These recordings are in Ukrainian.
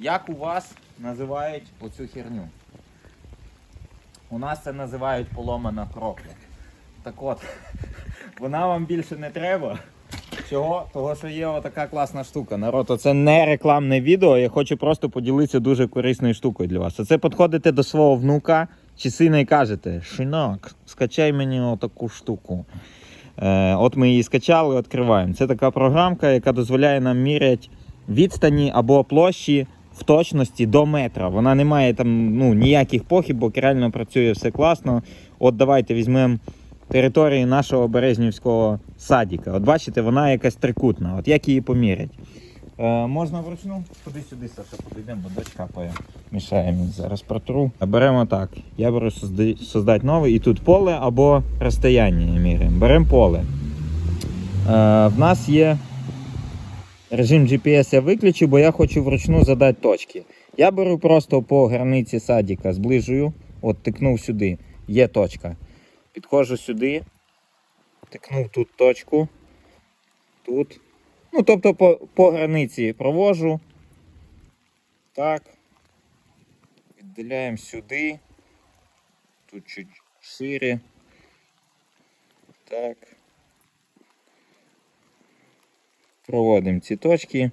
Як у вас називають оцю херню? У нас це називають поломана крокля. Так от, вона вам більше не треба. Чого? Того, що є отака класна штука. Народ, оце не рекламне відео. Я хочу просто поділитися дуже корисною штукою для вас. Оце підходите до свого внука чи сина і кажете: Шинок, скачай мені отаку штуку. Е, от ми її скачали, відкриваємо. Це така програмка, яка дозволяє нам міряти відстані або площі в точності до метра. Вона не має там ну, ніяких похибок, реально працює все класно. От давайте візьмемо території нашого Березнівського садіка. От бачите, вона якась трикутна. От як її поміряти? Е, можна вручну? Ходи сюди, Саша, подійдемо, бо дочка капає. Мішає мені зараз протру. Беремо так. Я беру созда- создати новий, і тут поле або розстояння міряємо. Беремо поле. Е, в нас є режим GPS я виключу, бо я хочу вручну задати точки. Я беру просто по границі садіка, зближую, от тикнув сюди. Є точка. Підходжу сюди, тикнув тут точку. Тут. Ну, тобто по, по границі провожу. Так. Віддаляємо сюди. Тут чуть шире. Так. Проводимо ці точки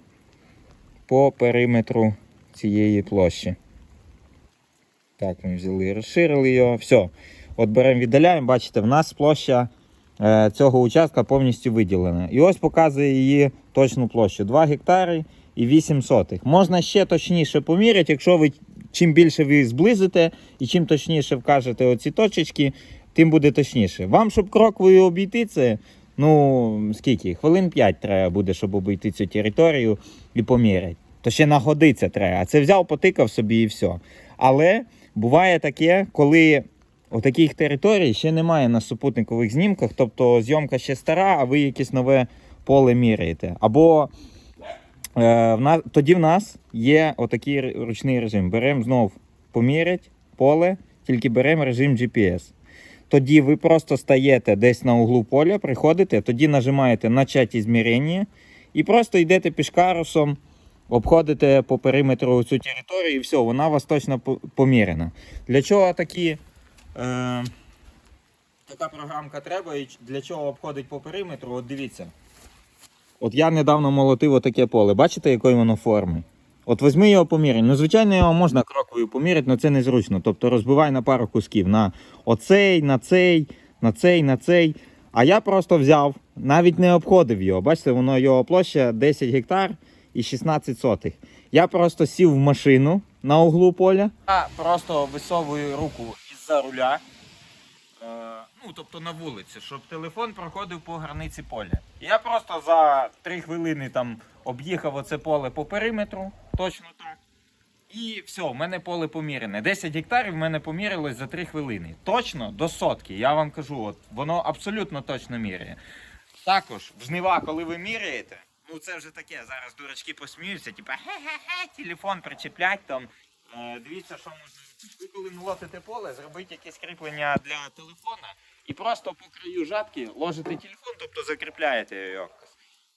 по периметру цієї площі. Так, ми взяли, розширили його. Все. От беремо, віддаляємо, бачите, в нас площа е, цього участка повністю виділена. І ось показує її точну площу. 2 гектари і 8 сотих. Можна ще точніше поміряти, якщо ви чим більше ви зблизите і чим точніше вкажете оці точечки, тим буде точніше. Вам, щоб кроквою обійти це, ну скільки? Хвилин 5 треба буде, щоб обійти цю територію і поміряти. То ще нагодиться треба. А це взяв, потикав собі і все. Але буває таке, коли отаких територій ще немає на супутникових знімках, тобто зйомка ще стара, а ви якесь нове поле міряєте. Або е, в нас, тоді в нас є отакий ручний режим. Беремо знов помірять поле, тільки беремо режим GPS. Тоді ви просто стаєте десь на углу поля, приходите, тоді нажимаєте начать ізмірення і просто йдете пішкарусом, обходите по периметру цю територію, і все, вона у вас точно по- поміряна. Для чого такі, е, така програмка треба і для чого обходить по периметру? От дивіться. От я недавно молотив отаке поле. Бачите, якої воно форми? От візьми його поміряй. Ну, звичайно, його можна кроковою поміряти, але це незручно. Тобто розбивай на пару кусків. На оцей, на цей, на цей, на цей. А я просто взяв, навіть не обходив його. Бачите, воно його площа 10 гектар і 16 сотих. Я просто сів в машину на углу поля. Я просто висовую руку із-за руля. Е, ну, тобто на вулиці, щоб телефон проходив по границі поля. Я просто за 3 хвилини там об'їхав оце поле по периметру, точно так. І все, в мене поле помірене. 10 гектарів в мене помірялось за 3 хвилини. Точно до сотки. Я вам кажу, от воно абсолютно точно міряє. Також в жнива, коли ви міряєте, ну це вже таке, зараз дурачки посміються, типа хе-хе-хе, телефон причеплять там. Е, дивіться, що можна. Ви коли молотите поле, зробіть якесь кріплення для телефона і просто по краю жатки ложите телефон, тобто закріпляєте його.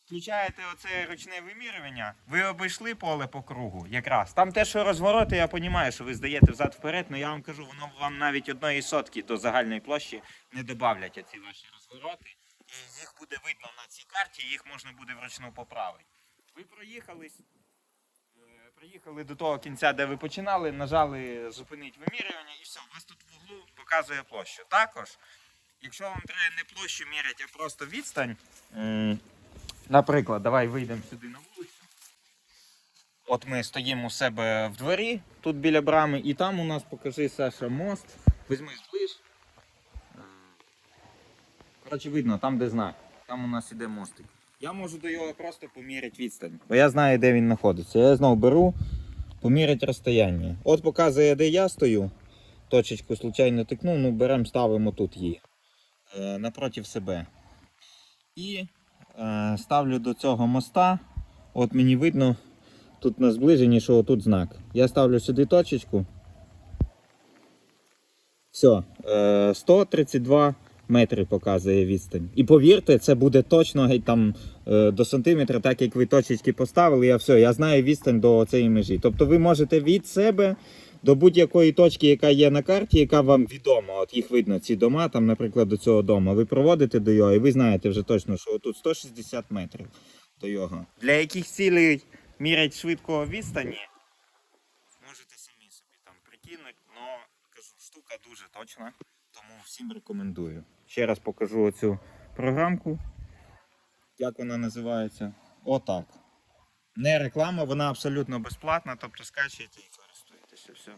Включаєте оце ручне вимірювання, ви обійшли поле по кругу, якраз. Там те, що розвороти, я розумію, що ви здаєте взад вперед, але я вам кажу, воно вам навіть одної сотки до загальної площі не додавлять ці ваші розвороти. І їх буде видно на цій карті, їх можна буде вручну поправити. Ви проїхались, е, приїхали до того кінця, де ви починали, нажали зупинити вимірювання і все, у вас тут в углу показує площу. Також, якщо вам треба не площу міряти, а просто відстань. Наприклад, давай вийдемо сюди на вулицю. От ми стоїмо у себе в дворі, тут біля брами, і там у нас покажи Саша мост. Візьми зближ. Коротше, видно, там де знак. Там у нас іде мостик. Я можу до його просто поміряти відстань. Бо я знаю, де він знаходиться. Я знову беру, поміряти розстояння. От показує, де я стою. Точечку случайно тикнув, ну беремо, ставимо тут її. Е, напротив себе. І ставлю до цього моста. От мені видно тут на зближенні, що тут знак. Я ставлю сюди точечку. Все, е, 132 метри показує відстань. І повірте, це буде точно геть там е, до сантиметра, так як ви точечки поставили, я все, я знаю відстань до цієї межі. Тобто ви можете від себе до будь-якої точки, яка є на карті, яка вам відома, от їх видно, ці дома, там, наприклад, до цього дому, ви проводите до його, і ви знаєте вже точно, що тут 160 метрів до його. Для яких цілей мірять швидко відстані, можете самі собі там прикинути, але кажу, штука дуже точна, тому всім рекомендую. Ще раз покажу оцю програмку. Як вона називається? Отак. Не реклама, вона абсолютно безплатна, тобто скачуєте і. Все.